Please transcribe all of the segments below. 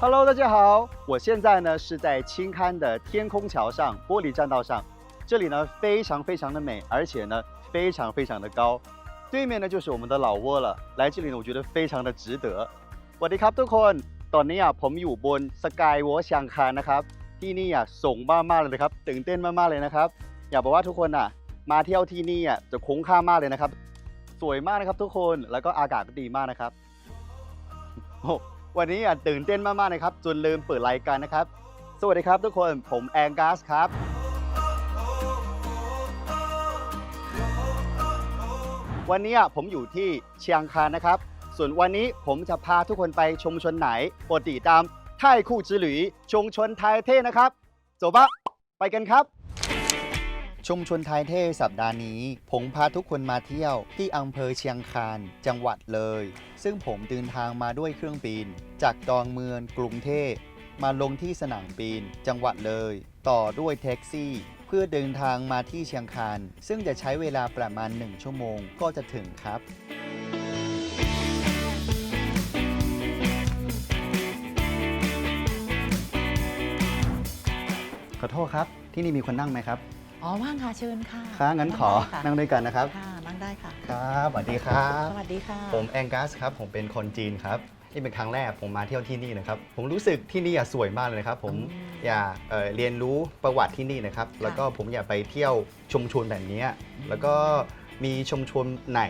Hello，大家好，我现在呢是在青刊的天空桥上玻璃栈道上，这里呢非常非常的美，而且呢非常非常的高，对面呢就是我们的老挝了，来这里呢我觉得非常的值得。สวัสดีครับทุกคน ตอนนี้อ่ะผมอยู่บนสกายวอชางคารนะครับ ที่นี่อ่ะสูงมากๆเลยนะครับ ตื่นเต้นมากๆเลยนะครับ อยากบอกว่าทุกคนอ่ะมาเที่ยวที่นี่อ่ะจะคุ้มค่ามากเลยนะครับ สวยมากนะครับทุกคน แล้วก็อากาศก็ดีมากนะครับ โอ้ วันนี้อะตื่นเต้นมากๆนะครับจนลืมเปิดรายการนะครับ สวัสดีครับทุกคนผมแองกัสครับ วันนี้อะผมอยู่ที่เชียงคานนะครับ ส่วนวันนี้ผมจะพาทุกคนไปชุมชนไหนโปรดติดตามไทยคู่จือหลุยชุมชนไทยเท่นะครับจบปะไปกันครับ ชุมชนไทยเท่สัปดาห์นี้ ผมพาทุกคนมาเที่ยวที่อำเภอเชียงคานจังหวัดเลย ซึ่งผมเดินทางมาด้วยเครื่องบิน จากดอนเมืองกรุงเทพมาลงที่สนามบินจังหวัดเลย ต่อด้วยแท็กซี่ เพื่อเดินทางมาที่เชียงคานซึ่งจะใช้เวลาประมาณ 1 ชั่วโมงก็จะถึงครับขอโทษครับ ที่นี่มีคนนั่งไหมครับ อ๋อว่างค่ะเชิญค่ะค่ะงั้นขอได้นั่งด้วยกันนะครับ ค่ะนั่งได้ค่ะ ครับสวัสดีครับ สวัสดีค่ะ ผมแองกัสครับ ผมเป็นคนจีนครับ นี่เป็นครั้งแรกผมมาเที่ยวที่นี่นะครับ ผมรู้สึกที่นี่อะสวยมากเลยนะครับ ผมอืมอยากเอ่อเรียนรู้ประวัติที่นี่นะครับ แล้วก็ผมอยากไปเที่ยวชุมชนแบบนี้ แล้วก็มีชุมชนไหน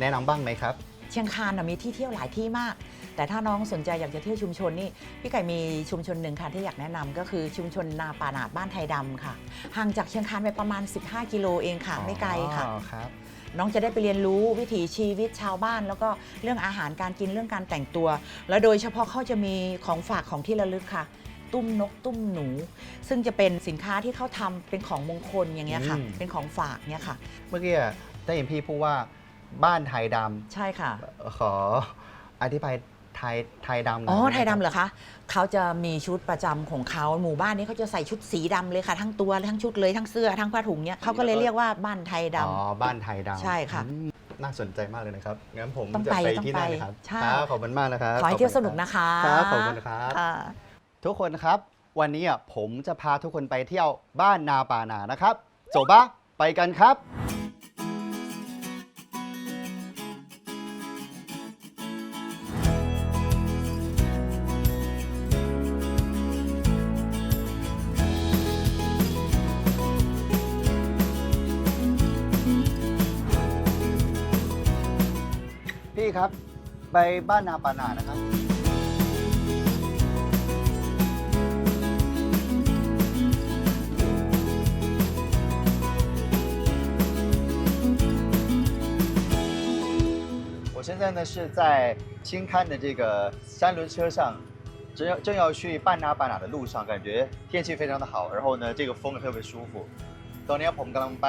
แนะนำบ้างไหมครับ เชียงคานน่ะมีที่เที่ยวหลายที่มาก แต่ถ้าน้องสนใจอยากจะเที่ยวชุมชนนี่พี่ไก่มีชุมชนหนึ่งค่ะที่อยากแนะนำก็คือชุมชนนาป่าหนาดบ้านไทยดำค่ะ ห่างจากเชียงคานไปประมาณ 15 กิโลเองค่ะ ไม่ไกลค่ะ อ๋อครับ น้องจะได้ไปเรียนรู้วิถีชีวิตชาวบ้าน แล้วก็เรื่องอาหารการกินเรื่องการแต่งตัว แล้วโดยเฉพาะเขาจะมีของฝากของที่ระลึกค่ะ ตุ้มนกตุ้มหนู ซึ่งจะเป็นสินค้าที่เขาทำเป็นของมงคลอย่างเงี้ยค่ะ อืม เป็นของฝากเนี่ยค่ะ เมื่อกี้ได้ยินพี่พูดว่าบ้านไทยดใช่ค่ะำขออธิบายไทยไทยดำหน่อ๋ยอด้หมไทยดำเหรครับอคะเขาจะมีชุดประจำของเขาหมู่บ้านนี้เขาจะใส่ชุดสีดำเลยค่ะ ทั้งตัวทั้งชุดเลยทั้งเสื้อทั้งผ้าถุงเนี่ยเขาก็เลยเรียกว่าบ้านไทยดำ อ๋อบ้านไทยดำใช่ค่ะ อืมน่าสนใจมากเลยนะครับงั้นผมต้องจะไปไปต้องที่นั่นเลยครับไปใช่ ครับขอบคุณมากนะครับขอให้เที่ยวสนุกนะคะครับขอบคุณครับ ค่ะ ทุกคนครับ วันนี้อะผมจะพาทุกคนไปเที่ยวบ้านนาป่านานะครับจบปะไปกันครับ ไปบ้านนาป่านานะครับ 我现在呢是在青刊的这个三轮车上，正要正要去半拿半拿的路上，感觉天气非常的好，然后呢这个风也特别舒服。ตอนนี้ผมกำลังไป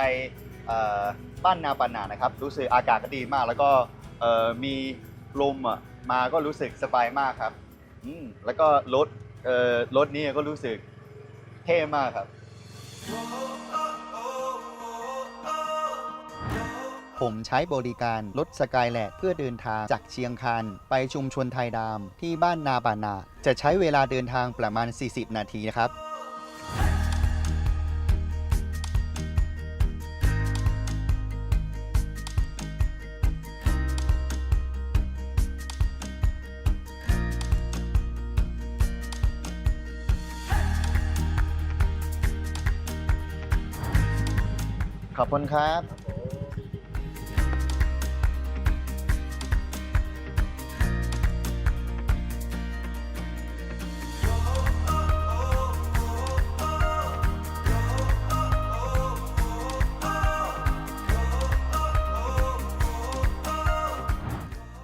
เอ่อบ้านนาปานานะครับ รู้สึกอากาศก็ดีมาก แล้วก็เอ่อมี ลมอะมาก็รู้สึกสบายมากครับอืมแล้วก็รถเอ่อรถนี้ก็รู้สึกเท่มากครับ ผมใช้บริการรถสกายแลกเพื่อเดินทางจากเชียงคานไปชุมชนไทยดามที่บ้านนาบานา จะใช้เวลาเดินทางประมาณ 40 นาทีนะครับ ขอบคุณครับ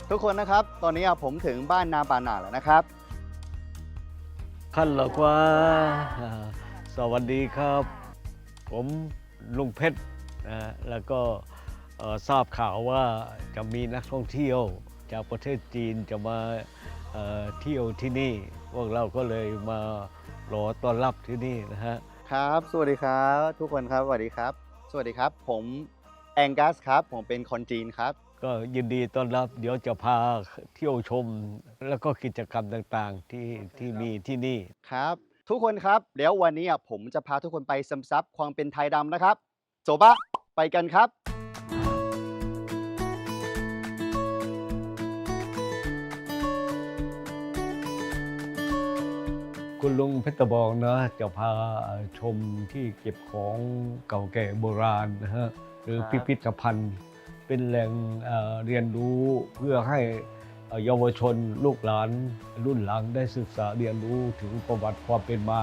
ทุกคนนะครับ ตอนนี้ผมถึงบ้านนาบานาแล้วนะครับขั้นหรอกว่า สวัสดีครับ ผมลุงเพชร นะแล้วก็เอ่อทราบข่าวว่าจะมีนักท่องเที่ยวจากประเทศจีนจะมาเอ่อเที่ยวที่นี่ พวกเราก็เลยมารอต้อนรับที่นี่นะฮะครับ สวัสดีครับ ทุกคนครับ สวัสดีครับ สวัสดีครับ ผมแองกัสครับ ผมเป็นคนจีนครับ ก็ยินดีต้อนรับ เดี๋ยวจะพาเที่ยวชม แล้วก็กิจกรรมต่างๆที่ที่มีที่นี่ครับ ทุกคนครับ เดี๋ยววันนี้อะผมจะพาทุกคนไปซึมซับความเป็นไทยดำนะครับโจบะ ไปกันครับ คุณลุงเพชรบองนะจะพาชมที่เก็บของเก่าแก่โบราณนะฮะหรือครับพิพิธภัณฑ์ เป็นแหล่งเอ่อเรียนรู้เพื่อให้เอ่อเยาวชนลูกหลานรุ่นหลังได้ศึกษาเรียนรู้ถึงประวัติความเป็นมา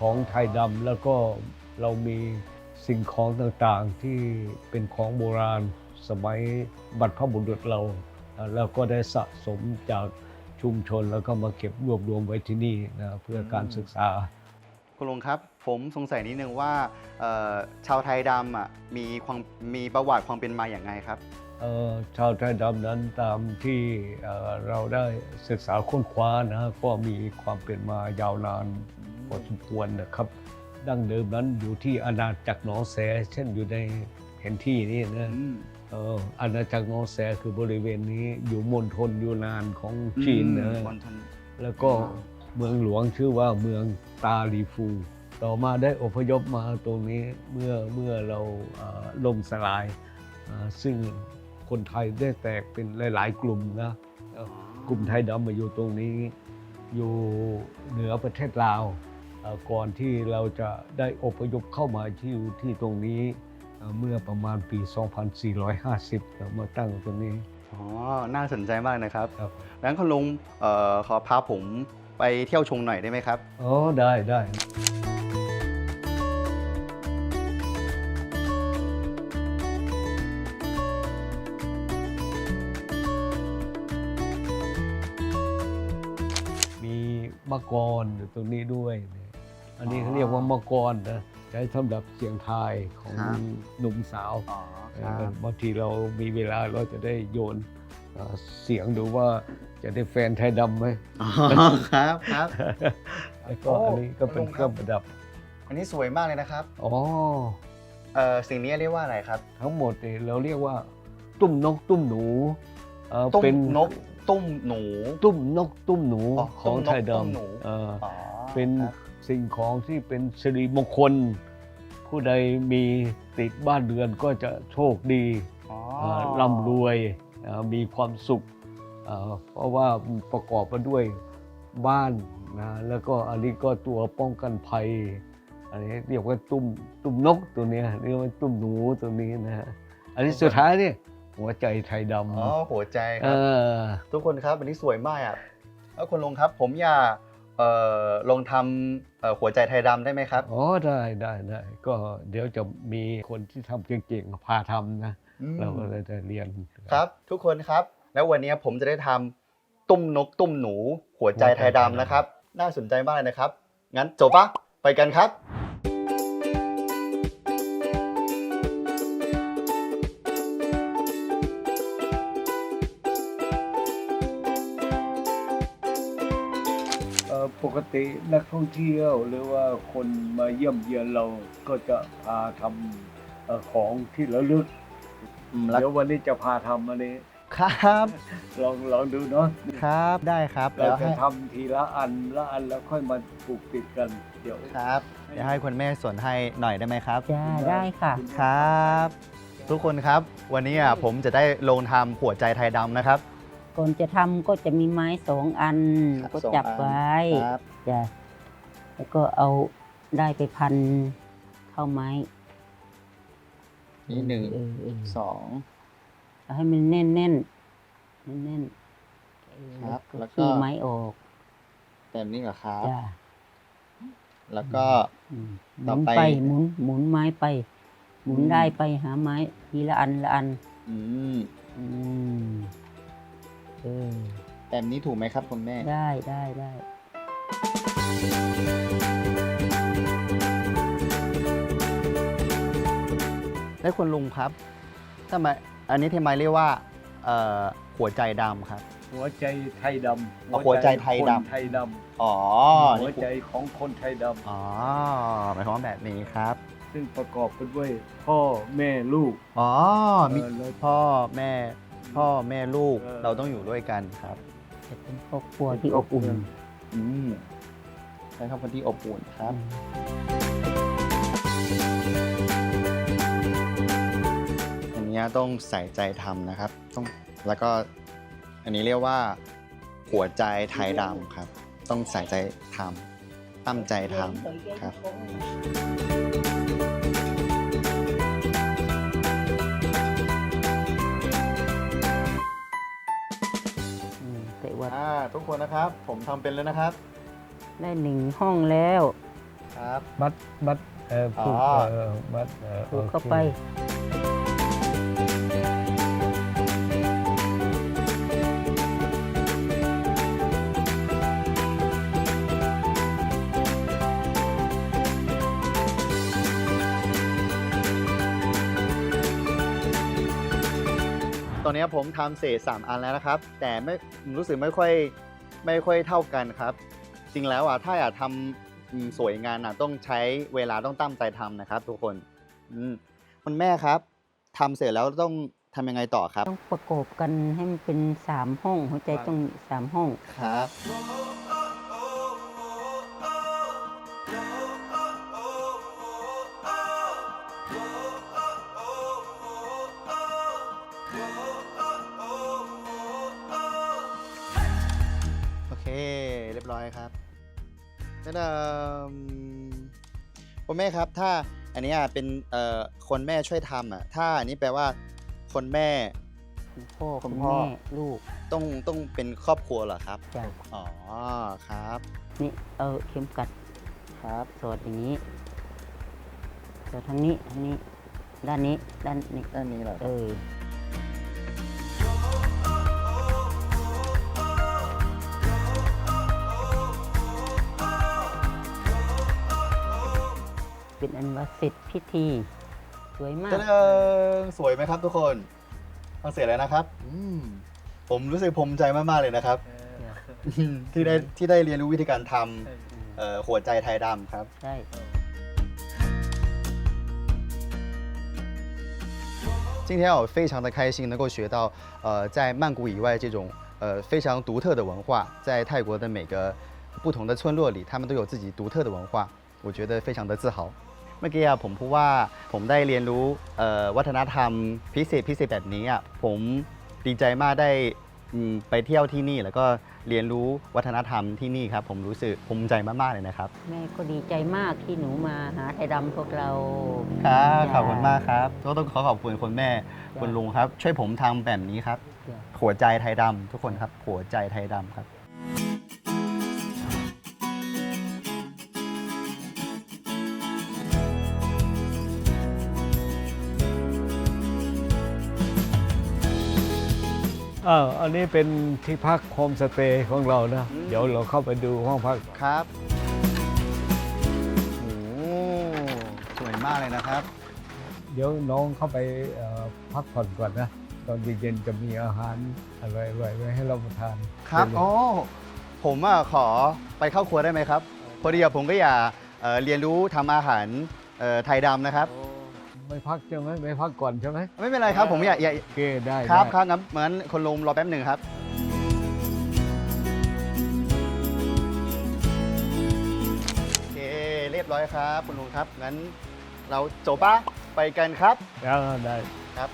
ของไทยดำแล้วก็เรามี สิ่งของต่างๆที่เป็นของโบราณสมัยบรรพบุรุษเราเอ่อแล้วก็ได้สะสมจากชุมชนแล้วก็มาเก็บรวบรวมไว้ที่นี่นะเพื่อการศึกษา คุณลุงครับ ผมสงสัยนิดนึงว่าเอ่อชาวไทยดำอะมีความมีประวัติความเป็นมาอย่างไงครับเอ่อชาวไทยดำนั้นตามที่เอ่อเราได้ศึกษาค้นคว้านะฮะก็มีความเป็นมายาวนานพอสมควรนะครับ ดั้งเดิมนั้นอยู่ที่อาณาจักรหนองแส เช่นอยู่ในแผนที่นี่นะอืมเอ่ออาณาจักรหนองแสคือบริเวณนี้อยู่มณฑลยูนานของจีนนะมณฑลแล้วก็เมืองหลวงชื่อว่าเมืองตาลีฟู ต่อมาได้อพยพมาตรงนี้เมื่อเมื่อเราเอ่อล่มสลายอ่าซึ่งคนไทยได้แตกเป็นหลาย ๆ กลุ่มนะเอ่อกลุ่มไทยดำมาอยู่ตรงนี้ อยู่เหนือประเทศลาวเอ่อ ก่อนที่เราจะได้อพยพเข้ามาที่อยู่ที่ตรงนี้เอ่อเมื่อประมาณปี 2450เรามาตั้งตรงนี้ อ๋อ น่าสนใจมากนะครับครับงั้นคุณลุงเอ่อขอพาผมไปเที่ยวชมหน่อยได้ไหมครับ อ๋อ ได้ได้มีมะกรอยู่ตรงนี้ด้วยเนี่ย อันนี้เขาเรียกว่ามะกรนะใช้สำหรับเสียงทายของครับหนุ่มสาวอ๋อเอ่อบางทีเรามีเวลาเราจะได้โยนเอ่อเสียงดูว่าจะได้แฟนไทยดำไหม อ๋อครับครับ แล้วก็โอ้อันนี้ก็เป็นลุงเคครัรื่อบงประดับ อันนี้สวยมากเลยนะครับอ๋อ เอ่อสิ่งนี้เรียกว่าอะไรครับ ทั้งหมดเนี่ยเราเรียกว่า ตุ้มนกตุ้มหนูเอ่อตุ้มเป็นนกตุ้มหนู ตุ้มนกตุ้มหนูอ๋อของไทยตุ้มนกตุ้มหนูดำเอ่ออ๋อเป็นครับ สิ่งของที่เป็นสิริมงคล ผู้ใดมีติดบ้านเรือนก็จะโชคดีอ๋อเอ่อร่ำรวยเอ่อมีความสุขเอ่อเพราะว่าประกอบมาด้วยบ้านนะแล้วก็อันนี้ก็ตัวป้องกันภัยอันนี้เรียกว่าตุ้มตุ้มนกตัวเนี้ยเรียกว่าตุ้มหนูตัวนี้นะฮะอันนี้สุดท้ายเนี่ยหัวใจไทยดอ๋อหัวใจคำเอรับอทุกคนครับอันนี้สวยมากอะแล้วคุณลุงครับผมอยาก เอ่อลองทำเอ่อหัวใจไทยดำได้ไหมครับ อ๋อได้ได้ได้ก็เดี๋ยวจะมีคนที่ทำเก่งๆพาทำนะอืมเราก็เลยจะเรียนครับทุกคนครับ แล้ววันนี้ผมจะได้ทำตุ้มนกตุ้มหนู หัวใจไทยดำนะครับ น่าสนใจมากเลยนะครับ งั้นจบปะไปกันครับ ปกตินักท่องเที่ยวหรือว่าคนมาเยี่ยมเยียนเราก็จะพาทำเอ่อของที่ระลึกอืมแล้วเดี๋ยววันนี้จะพาทำอันนี้ ครับ ลองลองดูเนาะครับ ได้ครับ เราแล้วจะให้ทำทีละอันละอันแล้วค่อยมาผูกติดกัน เดี๋ยวครับ เดี๋ยวให้คุณแม่สวนให้หน่อยได้ไหมครับ จ้าได้ค่ะ ครับ ทุกคนครับ วันนี้อะผมจะได้ลงทำหัวใจไทยดำนะครับ ก่อนจะทำก็จะมีไม้สองอันครับก็สองจับอัน ไว้ครับจ้ะแล้วก็เอาได้ไปพันเข้าไม้นี่หนึ่งเออเออสอง เอาให้มันแน่นแน่นแน่นแน่นๆเออครับแล้วก็ ขี้ไม้ออกแบบนี้เหรอครับ จ้ะแล้วก็ อืมหต่มุอนไป ไปหมุนหมุนไม้ไป หมุนอืมได้ไปหาไม้ทีละอันละอัน อืม อืมเออแบบนี้ถูกไหมครับคุณแม่ ได้ได้ได้และคุณลุงครับทำไมอันนี้ทำไมเรียกว่าเอ่อหัวใจดำครับ หัวใจไทยดำหัวใจไทยดำ คนไทยดอ๋อำหัวนี่ใจของคนไทยดอ๋อหมายความว่าแบบนี้ครับำซึ่งประกอบไปด้วยพ่อแม่ลูกอ๋อมีเออแล้วพ่อแม่ พ่อแม่ลูกเออเราต้องอยู่ด้วยกันครับ จะเป็นครอบครัวที่อบอุ่นอืมใช่ครับคนที่อบอุ่นครับ อันเนี้ยต้องใส่ใจทำนะครับ ต้องแล้วก็อันนี้เรียกว่าหัวใจไทยดำครับ ต้องใส่ใจทำตั้งใจทำครับอืม แต่ว่าอ่าทุกคนนะครับ ผมทำเป็นแล้วนะครับได้หนึ่งห้องแล้วครับ บัตรบัตรเอ่อผูกอ๋อ เอ่อบัตรอ่อผูกเข้าโอค ไป ตอนนี้ผมทำเศษสามอันแล้วนะครับ แต่ไม่รู้สึกไม่ค่อยไม่ค่อยเท่ากันครับ จริงแล้วอะถ้าอยากทำอืมสวยงามอะต้องใช้เวลาต้องตั้งใจทำนะครับ ทุกคนอืมคุณแม่ครับทำเสร็จแล้วต้องทำยังไงต่อครับ ต้องประกอบกันให้มันเป็นสามห้องหัวใจต้องสามห้องครับ รียบร้อยครับนั่นเอ่อคุณแม่ครับ ถ้าอันเนี้ยเป็นเอ่อคนแม่ช่วยทำอะ ถ้าอันนี้แปลว่าคนแม่คุณพ่อคุคุณณพ่อ แม่ลูกต้องต้องเป็นครอบครัวเหรอครับ จ้ะอ๋อครับ นี่เอาเข็มกัดครับสอดอย่างนี้สอดทางนี้ทางนี้ ด้านนี้ด้านนี้ด้านนี้เหรอเออ เป็นอันว่าเสร็จพิธี สวยมาก เจ้าสวยไหมครับทุกคนทำเสร็จแล้วนะครับอืมผมรู้สึกภูมิใจมากๆเลยนะครับ ที่ได้ที่ได้เรียนรู้วิธีการทำเอ่อหัวใจไทยดำครับ ใช่ 今天我非常的开心能够学到，呃，在曼谷以外这种呃非常独特的文化，在泰国的每个不同的村落里，他们都有自己独特的文化，我觉得非常的自豪。 เมื่อกี้อะผมพูดว่าผมได้เรียนรู้เอ่อวัฒนธรรมพิเศษพิเศษแบบนี้อะผมดีใจมากได้อืมไปเที่ยวที่นี่แล้วก็เรียนรู้วัฒนธรรมที่นี่ครับ ผมรู้สึกภูมิใจมาก ๆ เลยนะครับ แม่ก็ดีใจมากที่หนูมาหาไทยดำพวกเราครับจ้ะขอบคุณมากครับก็ต้องขอขอบคุณคุณแม่จ้ะคุณลุงครับ ช่วยผมทำแบบนี้ครับจ้ะหัวใจไทยดำทุกคนครับ หัวใจไทยดำครับ อ้าวอันนี้เป็นที่พักโฮมสเตย์ของเรานะอืมเดี๋ยวเราเข้าไปดูห้องพัก ครับโอ้สวยมากเลยนะครับ เดี๋ยวน้องเข้าไปเอ่อพักผ่อนก่อนนะ ตอนเย็นๆจะมีอาหารอร่อยๆไว้ให้เรามาทานครับเชิญเลยโอ้ผมอะขอไปเข้าครัวได้ไหมครับ พอดีอะผมก็อยากเอ่อเรียนรู้ทำอาหารเอ่อไทยดำนะครับ ไม่พักใช่ไหมไม่พักก่อนใช่ไหมไม่เป็นไรครับผมอยากอยากโอเคได้ครับได้ครับงั้นเหมือนคนลงรอแป๊บหนึ่งครับ โอเคเรียบร้อยครับคุณลุงครับงั้นเราจบปะไปกันครับได้ได้ ครับ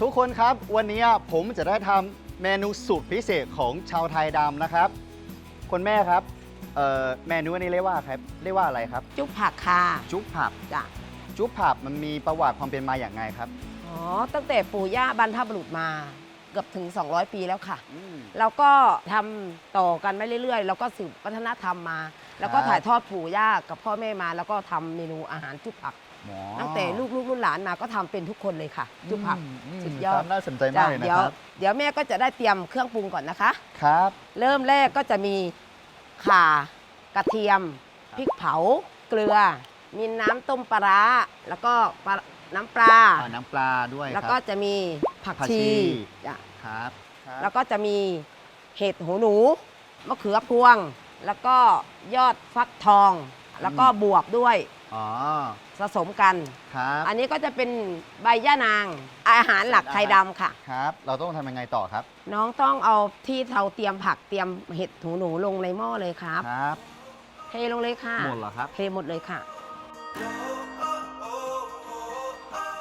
ทุกคนครับวันนี้ผมจะได้ทำเมนูสุดพิเศษของชาวไทยดำนะครับคุณแม่ครับ เอ่อเมนูอันนี้เรียกว่าครับเรียกว่าอะไรครับ จุ๊บผักค่ะจุ๊บผับจ้ะจุ๊บผับมันมีประวัติความเป็นมาอย่างไงครับอ๋อตั้งแต่ปู่ย่าบรรพบุรุษมาเกือบถึง 200 ปีแล้วค่ะ อืม แล้วก็ทำต่อกันไปเรื่อยๆ แล้วก็สืบวัฒนธรรมมา แล้วก็ครับ ถ่ายทอดปู่ย่ากับพ่อแม่มา แล้วก็ทำเมนูอาหารจุ๊บผักอ๋อตั้งแต่ลูกลูกรุ่นหลานมาก็ทำเป็นทุกคนเลยค่ะ จุผัก มสุดยอด ครับน่าสนใจมากเลยนะเดี๋ยวครับ เดี๋ยวแม่ก็จะได้เตรียมเครื่องปรุงก่อนนะคะ ครับ เริ่มแรกก็จะมี ข่ากระเทียม พริกเผา เกลือ มีน้ำต้มปลาร้าแล้วก็ปลาน้ำปลา อ่าน้ำปลาด้วยแล้วคก็รับ จะมีผักผักชีชีจ้ะครับครับแล้วก็จะมีเห็ดหูหนูมะเขือพวง แล้วก็ยอดฟักทอง แล้วก็บวบด้วย อ๋อ ผสมกัน ครับ อันนี้ก็จะเป็นใบย่านาง อาหารหลักไทยดำค่ะ ครับ เราต้องทำยังไงต่อครับ น้องต้องเอาที่เราเตรียมผักเตรียมเห็ดหูหนูลงในหม้อเลยครับ ครับ เทลงเลยค่ะหมดเหรอครับ เทหมดเลยค่ะ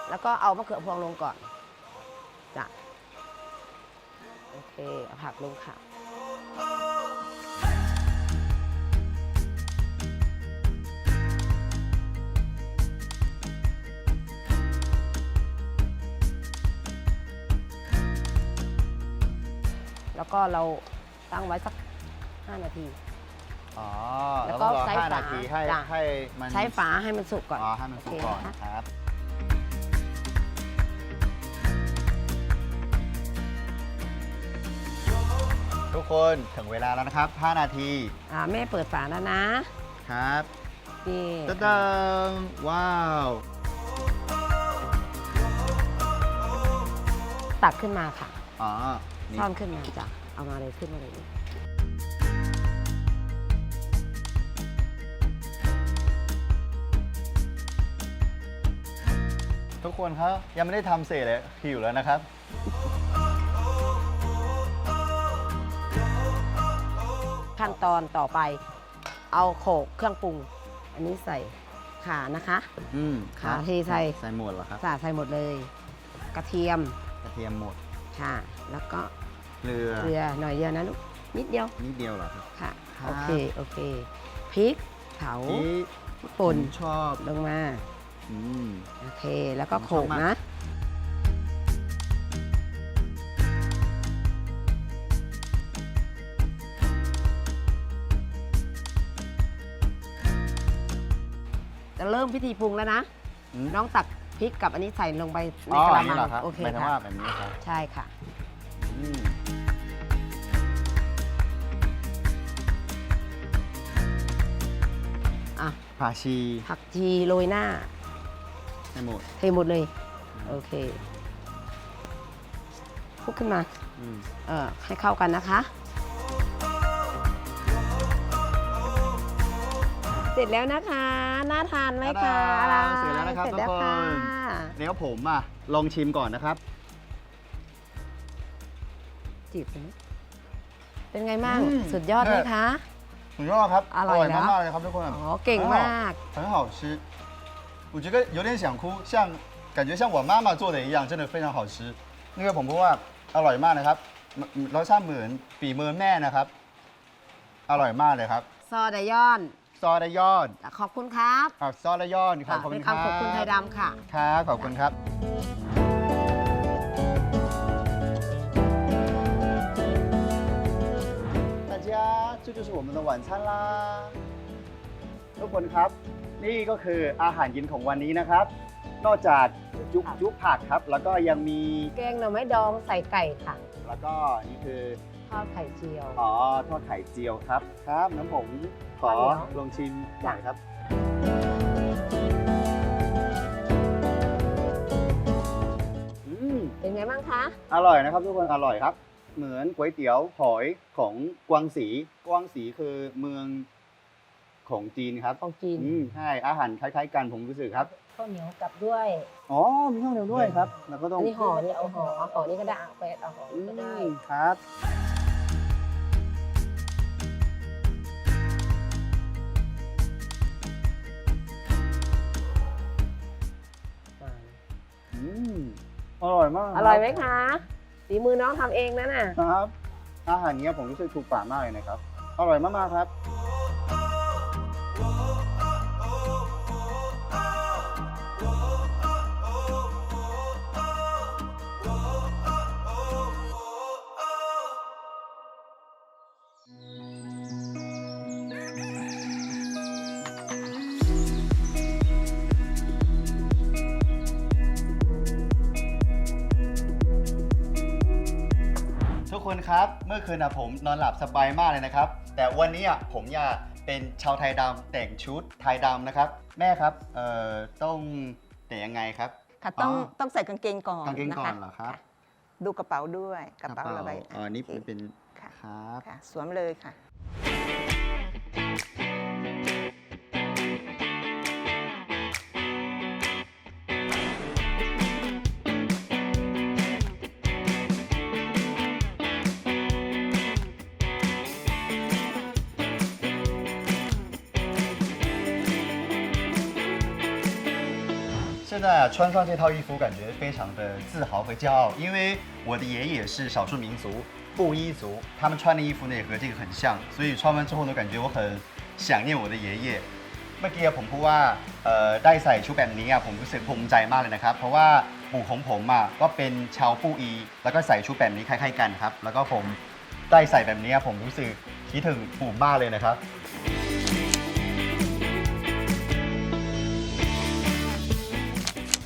แล้วก็เอามะเขือพวงลงก่อนจ้ะโอเคเอาผักลงค่ะ แล้วก็เราตั้งไว้สัก 5 นาที อ๋อแล้เราวก็ต้องรอใช้5ฝานาทีให้จ้ะ ให้มันใช้ฝาให้มันสุกก่อนอ๋อให้มันสุกโเคก่อนนะคะครับ ทุกคนถึงเวลาแล้วนะครับ5นาทีอ่าแม่เปิดฝาแล้วนะครับ นี่ ตะดังว้าว ตักขึ้นมาค่ะ อ๋อ นี่ซ่อนขึ้นมาจ้ะเอามาเลยขึ้นมาเลยทุกคนครับยังไม่ได้ทำเสร็จเลยหิวแล้วนะครับ ขั้นตอนต่อไป เอาโขลกเครื่องปรุง อันนี้ใส่ข่านะคะอืมขาเทใส่ใส่หมดเหรอครับสาใส่หมดเลย กระเทียมกระเทียมหมดค่ะ แล้วก็เกลือเกลือหน่อยเดียวนะลูกนิดเดียวนิดเดียวเหรอครับ ค่ะครับ โอเคโอเคพริกเผานี่ป่นผมชอบลงมาอืม โอเคแล้วก็ผมโขชลอบกมาก นะ จะเริ่มพิธีปรุงแล้วนะอืมน้องตักพริกกับอันนี้ใส่ลงไปในอ๋อกระอันมันี้งเหรอครับโอเคหมายถึงค่ะว่าแบบนี้ครับ ใช่ค่ะ อืมอะผักชีผักชีโรยหน้าให้หมดเทหมดเลย โอเคคลุกขึ้นมาอืมเอ่อให้เข้ากันนะคะ เสร็จแล้วนะคะ น่าทานไหมคะตาอะไรดาเสร็จแล้วนะครับเสร็จทุแล้กวคค่ะ นเดี๋ยวผมอะลองชิมก่อนนะครับีบเป็นไงบ้างสุดยอดไหมคะ สุดยอดครับอร่อยมากเลยครับทุกคนอ๋อเก่งมาก很好吃我觉得有点想哭像感觉像我妈妈做的一样真的非常好吃นี่ก็ผมพูดว่าอร่อยมากนะครับรสชาติเหมือนปีมือแม่นะครับ อร่อยมากเลยครับ ซอไดยอน ซอสระยอนขอบคุณครับอะซอสระยอนครับขอบคุเป็ณนครัคำขอบคุณไทยดำค่ะ ครับขอบคุณครับ 这就是我们的晚餐啦ทุกคนครับ นี่ก็คืออาหารเย็นของวันนี้นะครับ นอกจากจุ๊บจุ๊บผักครับ แล้วก็ยังมี แกงหน่อไม้ดองใส่ไก่ค่ะ แล้วก็นี่คือ ทอดไข่เจียว อ๋อทอดไข่เจียวครับ ครับน้ำผมขอ ข้าวเหนียว ลองชิมหน่อยครับ อืม เป็นไงบ้างคะ อร่อยนะครับทุกคนอร่อยครับ เหมือนก๋วยเตี๋ยวหอยของกวางสี กวางสีคือเมืองของจีนครับของจีนอืมใช่อาหารคล้ายๆกันผมรู้สึกครับข้าวเหนียวกับด้วยอ๋อมีข้าวเหนียวด้วยครับแล้วก็ต้ออังนนี้ห่อนี่เอาห่อเอาห่อนี่ก็ได้เอาไปเอาห่ออืนี่ก็ได้มครับ อืมอร่อยมากอร่อยไหมคะ ฝีมือน้องทำเองนะน่ะครับ อาหารเนี้ยผมรู้สึกถูกปากมากเลยนะครับ อร่อยมากๆครับ คนครับ เมื่อคืนนะผมนอนหลับสบายมากเลยนะครับ แต่วันนี้อะผมอยากเป็นชาวไทยดำแต่งชุดไทยดำนะครับ แม่ครับเอ่อต้องแต่งยังไงครับ ค่ะต้องอ๋อ ต้องใส่กางเกงก่อนกางเกงก่อนะคะเหรอครับะดูกระเป๋าด้วยกระเป๋าระบายอ๋อนี่เป็นเป็นค่ะครับ ค่ะสวมเลยค่ะ 啊，穿上这套衣服，感觉非常的自豪和骄傲，因为我的爷爷是少数民族布依族，他们穿的衣服呢也和这个很像，所以穿完之后呢，感觉我很想念我的爷爷。เมื่อกี้ผมพูดว่าเอ่อได้ใส่ชุดแบบนี้อ่ะผมรู้สึกภูมิใจมากเลยนะครับ เพราะว่าปู่ของผมอ่ะก็เป็นชาวปูอี แล้วก็ใส่ชุดแบบนี้คล้ายๆกันครับ แล้วก็ผมได้ใส่แบบนี้ผมรู้สึกคิดถึงปู่มากเลยนะครับ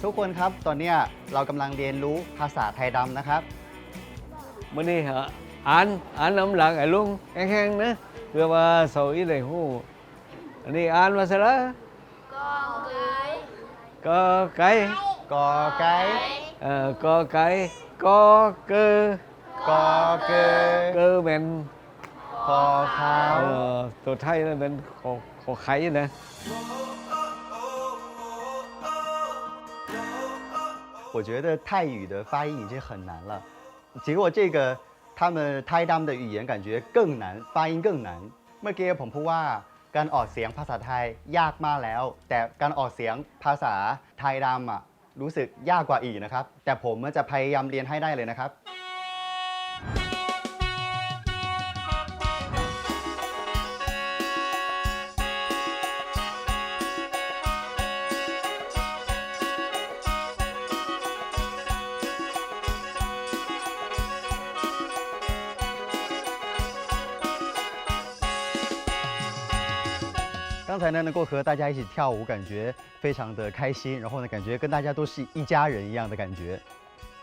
ทุกคนครับ ตอนเนี้ยเรากำลังเรียนรู้ภาษาไทยดำนะครับ มื่อนี้ฮะอ่านอ่านน้ำหลังไอ้ลุงแข็งๆนะเพื่อว่าเสาอีเลยหูอันนี้อ่านมาซะละก็ไก่กอไก่เอ่อก็ไก่ก็เกอกอเกเกอเป็นคอขาวเอ่อตัวไทยนั่นเป็นขอขอไข่นะ 我觉得泰语的发音已经很难了，结果这个他们泰ดำ的语言感觉更难，发音更难。เมื่อกี้ผมพูดว่าการออกเสียงภาษาไทยยากมากแล้ว แต่การออกเสียงภาษาไทยดำอ่ะรู้สึกยากกว่าอีกนะครับ แต่ผมจะพยายามเรียนให้ได้เลยนะครับ 刚才呢能够和大家一起跳舞，感觉非常的开心，然后呢感觉跟大家都是一家人一样的感觉。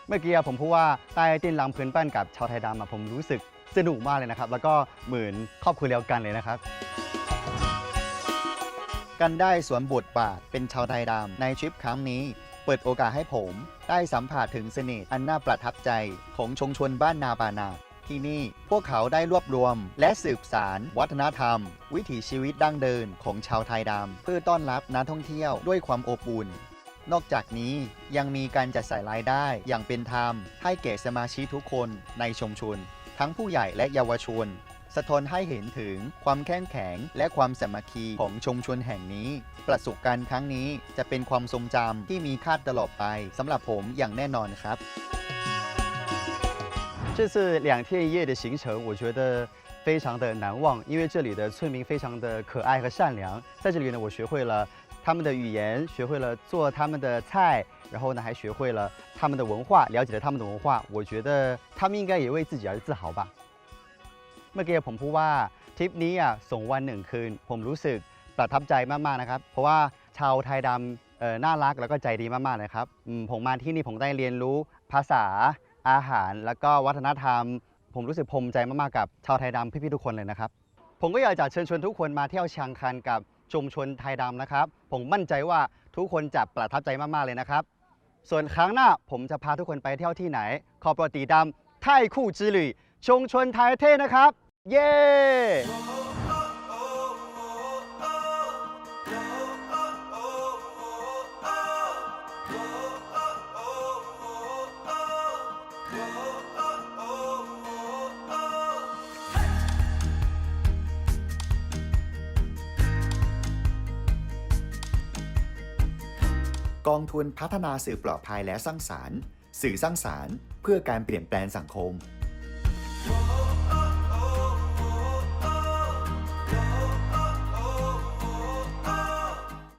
เมื่อกี้อะผมพูดว่าได้เต้นรำพื้นบ้านกับชาวไทยดำอะผมรู้สึกสนุกมากเลยนะครับ แล้วก็เหมือนครอบครัวเดียวกันเลยนะครับ การได้สวมบทบาทเป็นชาวไทยดำในทริปครั้งนี้ เปิดโอกาสให้ผม ได้สัมผัสถึงเสน่ห์อันน่าประทับใจของชงชนบ้านนาบานา ที่นี่ พวกเขาได้รวบรวม และสืบสารวัฒนธรรม วิถีชีวิตดั้งเดิมของชาวไทยดำเพื่อต้อนรับนักท่องเที่ยวด้วยความอบอุ่นนอกจากนี้ยังมีการจัดสรรรายได้อย่างเป็นธรรม ให้แก่สมาชิกทุกคนในชุมชนทั้งผู้ใหญ่และเยาวชน สะท้อนให้เห็นถึงความแข็งแข็งและความสามัคคีของชุมชนแห่งนี้ ประสบการณ์ครั้งนี้จะเป็นความทรงจำที่มีค่าตลอดไปสำหรับผมอย่างแน่นอนครับ 这次两天一夜的行程，我觉得非常的难忘，因为这里的村民非常的可爱和善良。在这里呢，我学会了他们的语言，学会了做他们的菜，然后呢，还学会了他们的文化，了解了他们的文化。我觉得他们应该也为自己而自豪吧。เมื่อกี้ผมพูดว่าทริปนี้อ่ะส่งวันหนึ่งคืน ผมรู้สึกประทับใจมากๆนะครับ เพราะว่าชาวไทยดำเอ่อน่ารักแล้วก็ใจดีมากๆนะครับอืมผมมาที่นี่ผมได้เรียนรู้ภาษา อาหาร แล้วก็วัฒนธรรม ผมรู้สึกภูมิใจมากๆกับชาวไทยดำพี่ๆทุกคนเลยนะครับ ผมก็อยากจะเชิญชวนทุกคนมาเที่ยวชังคันกับชุมชนไทยดำนะครับ ผมมั่นใจว่าทุกคนจะประทับใจมากๆเลยนะครับ ส่วนครั้งหน้าผมจะพาทุกคนไปเที่ยวที่ไหน ขอปรติดตาไทยคู่之旅ชุมชนไทยเท่นะครับ เย้ ทุนพัฒนาสื่อปลอดภัยและสร้างสารรค์ สื่อสร้างสารรค์ เพื่อการเปลี่ยนแปลงสังคม Oh